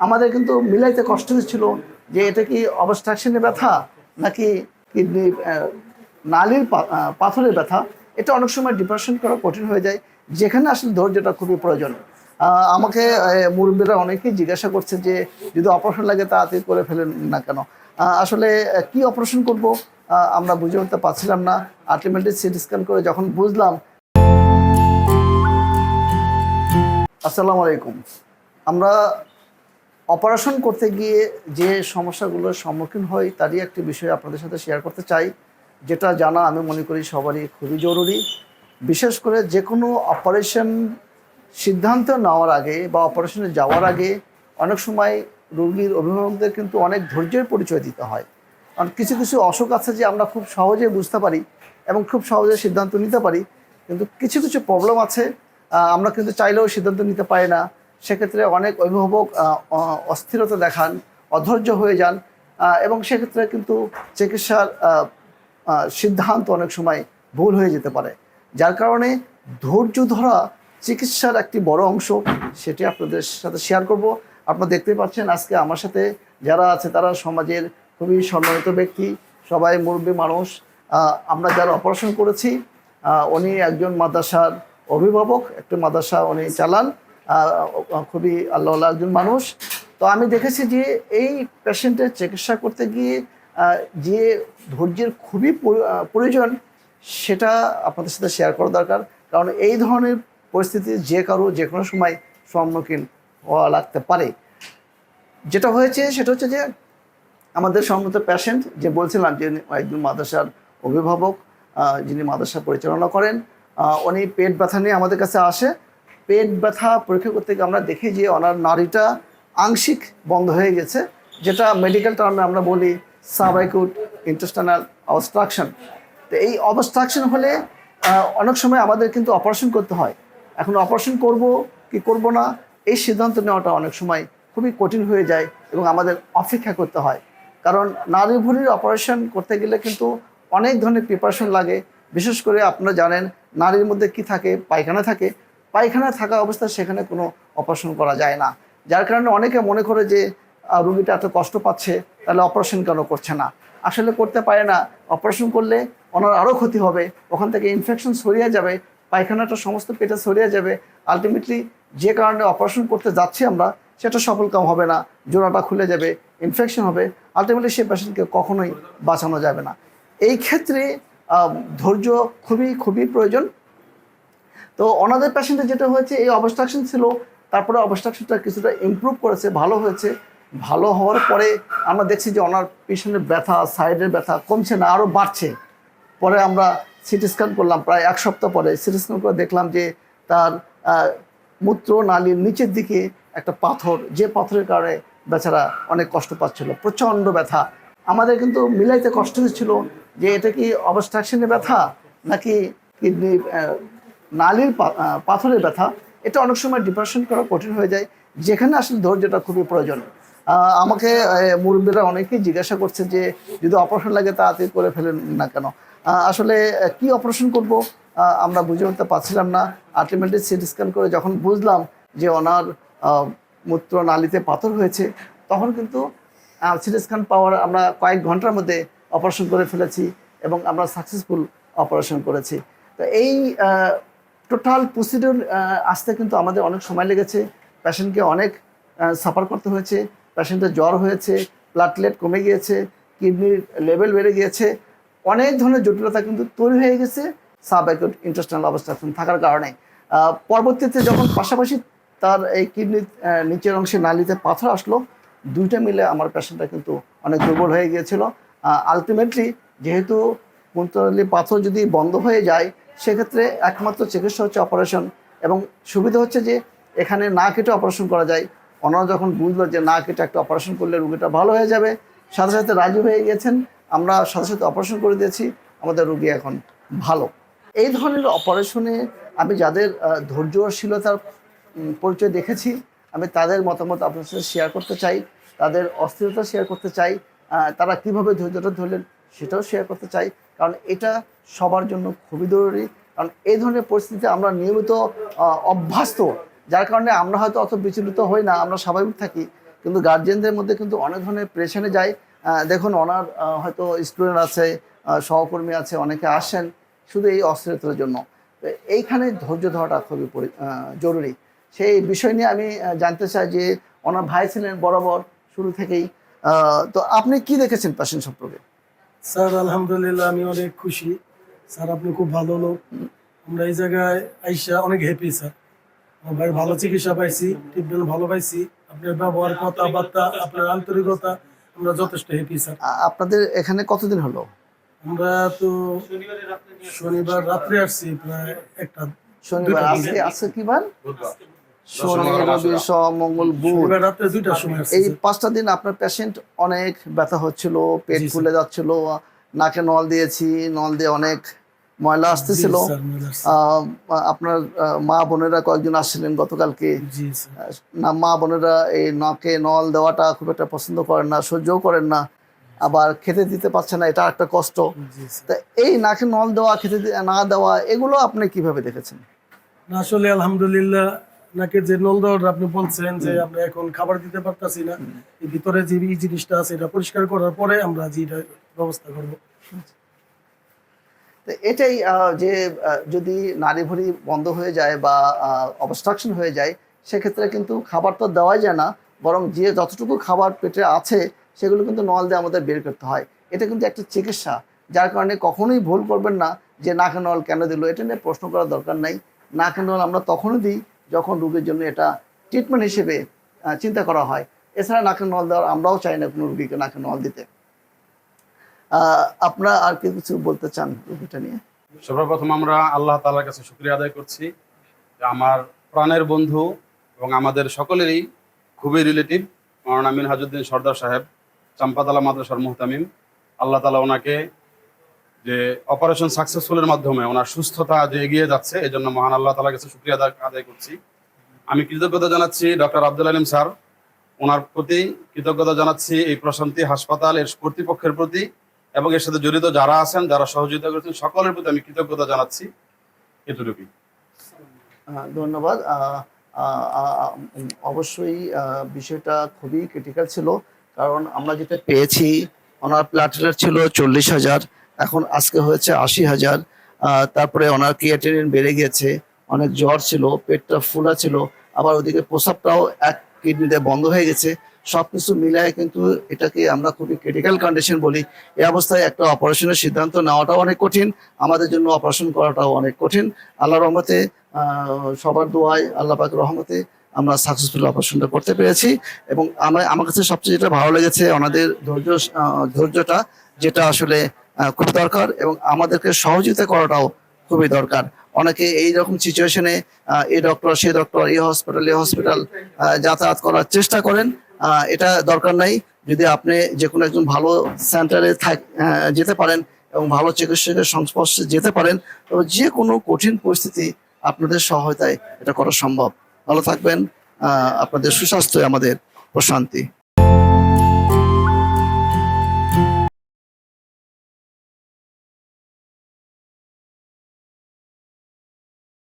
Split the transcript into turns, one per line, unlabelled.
আমাদের কিন্তু মিলাইতে কষ্ট হচ্ছিল যে এটা কি অবস্ট্রাকশনের ব্যথা নাকি কিডনি নালির পাথরের ব্যথা? এটা অনেক সময় ডিপ্রেশন করা কঠিন হয়ে যায়। যেখানে আসলে ধৈর্যটা খুবই প্রয়োজন। আমাকে মুরব্বীরা অনেকেই জিজ্ঞাসা করছে যে যদি অপারেশন লাগে তাড়াতাড়ি করে ফেলেন না কেন? আসলে কি অপারেশন করব? আমরা বুঝে উঠতে পারছিলাম না। আলটিমেটলি সিটি স্ক্যান করে যখন বুঝলাম, আসসালামু আলাইকুম। আমরা অপারেশন করতে গিয়ে যে সমস্যাগুলোর সম্মুখীন হই, তারই একটি বিষয় আপনাদের সাথে শেয়ার করতে চাই। যেটা জানা আমি মনে করি সবারই খুবই জরুরি। বিশেষ করে যে কোনো অপারেশন সিদ্ধান্ত নেওয়ার আগে বা অপারেশনে যাওয়ার আগে অনেক সময় রোগীর অভিভাবকদের কিন্তু অনেক ধৈর্যের পরিচয় দিতে হয়। কারণ কিছু কিছু অসুখ আছে যে আমরা খুব সহজে বুঝতে পারি এবং খুব সহজে সিদ্ধান্ত নিতে পারি। কিন্তু কিছু কিছু প্রবলেম আছে আমরা কিন্তু চাইলেও সিদ্ধান্ত নিতে পারি না। সেক্ষেত্রে অনেক অভিভাবক অস্থিরতা দেখান, অধৈর্য হয়ে যান এবং সেক্ষেত্রে কিন্তু চিকিৎসার সিদ্ধান্ত অনেক সময় ভুল হয়ে যেতে পারে। যার কারণে ধৈর্য ধরা চিকিৎসার একটি বড় অংশ, সেটি আপনাদের সাথে শেয়ার করব। আপনারা দেখতে পাচ্ছেন আজকে আমার সাথে যারা আছে, তারা সমাজের খুবই সম্মানিত ব্যক্তি, সবাই মুরব্বী মানুষ। আমরা যারা অপারেশন করেছি উনি একজন মাদ্রাসার অভিভাবক, একটি মাদ্রাসা উনি চালান। খুবই আল্লাহ একজন মানুষ। তো আমি দেখেছি যে এই পেশেন্টের চিকিৎসা করতে গিয়ে যে ধৈর্যের খুবই প্রয়োজন, সেটা আপনাদের সাথে শেয়ার করা দরকার। কারণ এই ধরনের পরিস্থিতি যে কারও যে কোনো সময় সম্মুখীন হওয়া লাগতে পারে। যেটা হয়েছে, সেটা হচ্ছে যে আমাদের সম্মত পেশেন্ট যে বলছিলাম যে একজন মাদ্রাসার অভিভাবক যিনি মাদ্রাসা পরিচালনা করেন উনি পেট ব্যথা নিয়ে আমাদের কাছে আসে। পেট ব্যথা পরীক্ষা করতে গিয়ে আমরা দেখি যে ওনার নাড়িটা আংশিক বন্ধ হয়ে গেছে, যেটা মেডিকেল টার্মে আমরা বলি সাবাইকুট ইন্টেস্টানাল অবস্ট্রাকশন তো এই অবস্ট্রাকশন হলে অনেক সময় আমাদের কিন্তু অপারেশন করতে হয়। এখন অপারেশন করব কি করব না, এই সিদ্ধান্ত নেওয়াটা অনেক সময় খুবই কঠিন হয়ে যায় এবং আমাদের অপেক্ষা করতে হয়। কারণ নারী ভুঁড়ির অপারেশন করতে গেলে কিন্তু অনেক ধরনের প্রিপারেশন লাগে। বিশেষ করে আপনারা জানেন নারীর মধ্যে কি থাকে, পায়খানা থাকে পায়খানা থাকা অবস্থায় সেখানে কোনো অপারেশন করা যায় না। যার কারণে অনেকে মনে করে যে রুগীটা এত কষ্ট পাচ্ছে, তাহলে অপারেশন কেন করছে না? আসলে করতে পারে না। অপারেশন করলে ওনার আরও ক্ষতি হবে। ওখান থেকে ইনফেকশন ছড়িয়ে যাবে, পায়খানাটা সমস্ত পেটে ছড়িয়ে যাবে। আলটিমেটলি যে কারণে অপারেশন করতে যাচ্ছি আমরা, সেটা সফল কাম হবে না। জোড়াটা খুলে যাবে ইনফেকশন হবে। আলটিমেটলি সেই পেশেন্টকে কখনোই বাঁচানো যাবে না। এই ক্ষেত্রে ধৈর্য খুবই খুবই প্রয়োজন। তো ওনাদের পেশেন্টের যেটা হয়েছে, এই অবস্ট্রাকশন ছিল, তারপরে অবস্ট্রাকশনটা কিছুটা ইমপ্রুভ করেছে, ভালো হয়েছে। ভালো হওয়ার পরে আমরা দেখছি যে ওনার পেশেন্টের ব্যথা সাইডের ব্যথা কমছে না আরও বাড়ছে। পরে আমরা সিটি স্ক্যান করলাম, প্রায় এক সপ্তাহ পরে সিটি স্ক্যান করে দেখলাম যে তার মূত্র নালীর নিচের দিকে একটা পাথর, যে পাথরের কারণে বেচারা অনেক কষ্ট পাচ্ছিল, প্রচণ্ড ব্যথা। আমাদের কিন্তু মিলাইতে কষ্ট হচ্ছিল যে এটা কি অবস্ট্রাকশনের ব্যথা নাকি কিডনি নালীর পাথরের ব্যথা, এটা অনেক সময় ডিপ্রেশন করা কঠিন হয়ে যায়। যেখানে আসলে ধৈর্যটা খুবই প্রয়োজন। আমাকে মুরব্বীরা অনেকেই জিজ্ঞাসা করছে যে, যদি অপারেশন লাগে তাড়াতাড়ি করে ফেলেন না কেন? আসলে কি অপারেশন করব? আমরা বুঝে উঠতে পারছিলাম না। আলটিমেটলি সিটি স্ক্যান করে যখন বুঝলাম যে ওনার মূত্র নালীতে পাথর হয়েছে, তখন কিন্তু সিটি স্ক্যান পাওয়ার আমরা কয়েক ঘণ্টার মধ্যে অপারেশন করে ফেলেছি এবং আমরা সাকসেসফুল অপারেশন করেছি। তো এই টোটাল প্রসিডিউর আসতে কিন্তু আমাদের অনেক সময় লেগেছে। পেশেন্টকে অনেক সাফার করতে হয়েছে। পেশেন্টের জ্বর হয়েছে প্লাটলেট কমে গিয়েছে কিডনির লেভেল বেড়ে গিয়েছে। অনেক ধরনের জটিলতা কিন্তু তৈরি হয়ে গেছে সাবঅ্যাকুট ইন্টারস্টাল অবস্ট্রাকশন থাকার কারণে। পরবর্তীতে যখন পাশাপাশি তার এই কিডনির নিচের অংশে নালিতে পাথর আসলো, দুইটা মিলে আমার পেশেন্টটা কিন্তু অনেক দুর্বল হয়ে গিয়েছিল। আলটিমেটলি যেহেতু মূত্রনালী পাথর যদি বন্ধ হয়ে যায় সেক্ষেত্রে একমাত্র চিকিৎসা হচ্ছে অপারেশন এবং সুবিধা হচ্ছে যে এখানে না কেটে অপারেশন করা যায়। ওনারা যখন বুঝলো যে না কেটে একটা অপারেশন করলে রুগীটা ভালো হয়ে যাবে, সাথে সাথে রাজি হয়ে গেছেন আমরা সাথে সাথে অপারেশন করে দিয়েছি, আমাদের রুগী এখন ভালো। এই ধরনের অপারেশনে আমি যাদের ধৈর্যশীলতার পরিচয় দেখেছি, আমি তাদের মতামত আপনার সাথে শেয়ার করতে চাই, তাদের অস্থিরতা শেয়ার করতে চাই তারা কীভাবে ধৈর্যটা ধরলেন সেটাও শেয়ার করতে চাই। কারণ এটা সবার জন্য খুবই জরুরি। কারণ এই ধরনের পরিস্থিতিতে আমরা নিয়মিত অভ্যস্ত যার কারণে আমরা হয়তো অত বিচলিত হই না আমরা স্বাভাবিক থাকি। কিন্তু গার্জেনদের মধ্যে কিন্তু অনেক ধরনের প্রেশানে আহ, দেখুন ওনার হয়তো স্টুডেন্ট আছে সহকর্মী আছে অনেকে আসেন শুধু এই অস্থিরতার জন্য। এইখানে ধৈর্য ধরাটা খুবই জরুরি। সেই বিষয় নিয়ে আমি জানতে চাই যে ওনার ভাই ছিলেন বরাবর শুরু থেকেই। তো আপনি কি দেখেছেন পেশেন্ট সম্পর্কে?
স্যার আলহামদুলিল্লাহ আমি অনেক খুশি। স্যার আপনি খুব ভালো লোক। আমরা এই জায়গায় আইসা অনেক হ্যাপি স্যার। আমার ভালো চিকিৎসা পাইছি ট্রিটমেন্ট ভালো পাইছি। আপনার ব্যবহার কথাবার্তা আপনার আন্তরিকতা আমরা যথেষ্ট হ্যাপি স্যার।
আপনাদের এখানে কতদিন হলো?
আমরা তো শনিবার রাত্রে আসছি প্রায় একটা
শনিবার আজকে আজকে কি বার? শনি রবি মঙ্গল বুধ। এই পাঁচটা দিন আপনার পেশেন্ট অনেক ব্যথা হচ্ছিল পেট ফুলে যাচ্ছিল নাকে নল দিয়েছি নল দিয়ে অনেক ময়লা আসতেছিল। আপনার মা বোনেরা কয়েকজন আসছিলেন গতকালকে।
জি স্যার
আহ, না মা বোনেরা এই নাকে নল দেওয়াটা খুব একটা পছন্দ করেন না সহ্যও করেন না। আবার খেতে দিতে পারছে না এটা একটা কষ্ট। তা এই নাকে নল দেওয়া খেতে না দেওয়া এগুলো আপনি কীভাবে দেখেছেন?
আসলে আলহামদুলিল্লাহ নাকি যে নলদর আপনি বলছেন যে আমরা এখন খাবার দিতে পারতাছি না এই ভিতরে যে এই জিনিসটা আছে এটা পরিষ্কার করার পরে আমরা যে ব্যবস্থা করব।
তো এটাই যে যদি নারী ভরি বন্ধ হয়ে যায় বা অবস্ট্রাকশন হয়ে যায় সেক্ষেত্রে কিন্তু খাবার তো দেওয়াই যায় না বরং যে যতটুকু খাবার পেটে আছে সেগুলো কিন্তু নল দিয়ে আমাদের বের করতে হয়। এটা কিন্তু একটা চিকিৎসা যার কারণে কখনোই ভুল করবেন না যে নাকে নল কেন দিল? এটা নিয়ে প্রশ্ন করার দরকার নাই। নাকে নল আমরা তখনই দিই যখন রোগীর জন্য এটা ট্রিটমেন্ট হিসেবে চিন্তা করা হয়। এছাড়া নাকে নল দেওয়ার আমরাও চাই না কোনো রুগীকে নাকে নল দিতে। আপনারা আর কিছু বলতে চান রুগীটা নিয়ে?
সর্বপ্রথম আমরা আল্লাহ তালার কাছে শুক্রিয়া আদায় করছি আমার প্রাণের বন্ধু এবং আমাদের সকলেরই খুবই রিলেটিভ মাওলানা মিনহাজুদ্দিন সর্দার সাহেব, চাম্পাতলা মাদ্রাসার মুহতামিম। আল্লাহ তালা ওনাকে যে অপারেশন সাকসেসফুলের মাধ্যমে ওনার সুস্থতা যে এগিয়ে যাচ্ছে এই জন্য মহান আল্লাহ তালার কাছে শুক্রিয়া আদায়- করছি। আমি কৃতজ্ঞতা জানাচ্ছি ডক্টর আব্দুল আলিম স্যার। ওনার প্রতি কৃতজ্ঞতা জানাচ্ছি এই প্রশান্তি হাসপাতাল এর কর্তৃপক্ষের প্রতি এবং এর সাথে জড়িত যারা আছেন যারা সহযোগিতা করেছেন সকলের প্রতি আমি কৃতজ্ঞতা জানাচ্ছি। এটুকুই
আহ, ধন্যবাদ। অবশ্যই বিষয়টা খুবই ক্রিটিক্যাল ছিল কারণ আমরা যেটা পেয়েছি ওনার প্লাটিলেট ছিল চল্লিশ হাজার। এখন আজকে হয়েছে আশি হাজার। তারপরে ওনার ক্রিয়েটিনিন বেড়ে গিয়েছে, অনেক জ্বর ছিল, পেটটা ফুলা ছিল, আবার ওদিকে প্রসাবটাও এক কিডনিতে বন্ধ হয়ে গেছে। সব কিছু মিলায় কিন্তু এটাকে আমরা খুবই ক্রিটিক্যাল কন্ডিশন বলি। এই অবস্থায় একটা অপারেশনের সিদ্ধান্ত নেওয়াটাও অনেক কঠিন, আমাদের জন্য অপারেশন করাটাও অনেক কঠিন। আল্লাহ রহমতে সবার দোয়ায় আল্লাহ পাক রহমতে আমরা সাকসেসফুল অপারেশনটা করতে পেরেছি এবং আমার আমার কাছে সবচেয়ে যেটা ভালো লেগেছে, ওনাদের ধৈর্য ধৈর্যটা, যেটা আসলে খুব দরকার এবং আমাদেরকে সহযোগিতা করাটাও খুবই দরকার। অনেকে এই রকম সিচুয়েশনে এই ডক্টর সে ডক্টর এই হসপিটাল এই হসপিটাল যাতায়াত করার চেষ্টা করেন। এটা দরকার নাই। যদি আপনি যে কোনো একজন ভালো সেন্টারে থাক যেতে পারেন এবং ভালো চিকিৎসকের সংস্পর্শে যেতে পারেন, তবে যে কোনো কঠিন পরিস্থিতি আপনাদের সহায়তায় এটা করা সম্ভব। ভালো থাকবেন। আপনাদের সুস্বাস্থ্য আমাদের প্রশান্তি।